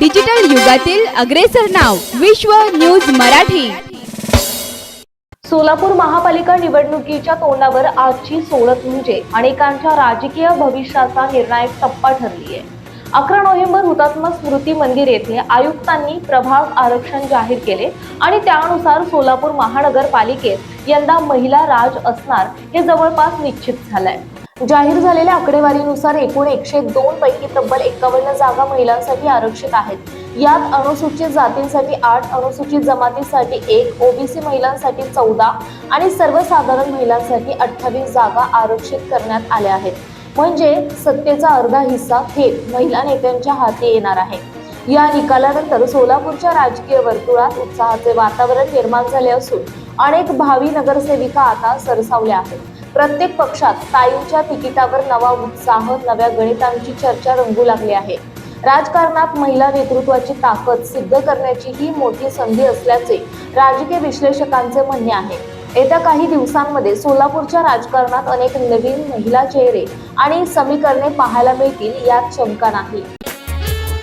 Digital युगातील अग्रेसर नाव विश्व न्यूज मराठी. सोलापूर महापालिका निवडणुकीच्या तोंडावर आजची सोडत म्हणजे अनेकांच्या राजकीय भविष्याचा निर्णायक टप्पा ठरली आहे अकरा नोव्हेंबर हुतात्मा स्मृती मंदिर येथे आयुक्तांनी प्रभाग आरक्षण जाहीर केले आणि त्यानुसार सोलापूर महानगरपालिकेत यंदा महिला राज असणार हे जवळपास निश्चित झालंय. जाहीर झालेल्या आकडेवारीनुसार एकूण एकशे दोन पैकी तब्बल एकावन्न जागा महिलांसाठी आरक्षित आहेत. यात अनुसूचित जातींसाठी आठ अनुसूचित जमातीसाठी एक ओबीसी महिलांसाठी चौदा आणि सर्वसाधारण महिलांसाठी अठ्ठावीस जागा आरक्षित करण्यात आल्या आहेत. म्हणजे सत्तेचा अर्धा हिस्सा थेट महिला नेत्यांच्या हाती येणार आहे. या निकालानंतर सोलापूरच्या राजकीय वर्तुळात उत्साहाचे वातावरण निर्माण झाले असून अनेक भावी नगरसेविका आता सरसावल्या आहेत. प्रत्येक पक्षात ताईंच्या तिकिटावर नवा उत्साह नव्या गणितांची चर्चा रंगू लागली आहे. राजकारणात महिला नेतृत्वाची ताकद सिद्ध करण्याची ही मोठी संधी असल्याचे राजकीय विश्लेषकांचे म्हणणे आहे. येत्या काही दिवसांमध्ये सोलापूरच्या राजकारणात अनेक नवीन महिला चेहरे आणि समीकरणे पाहायला मिळतील यात शंका नाही.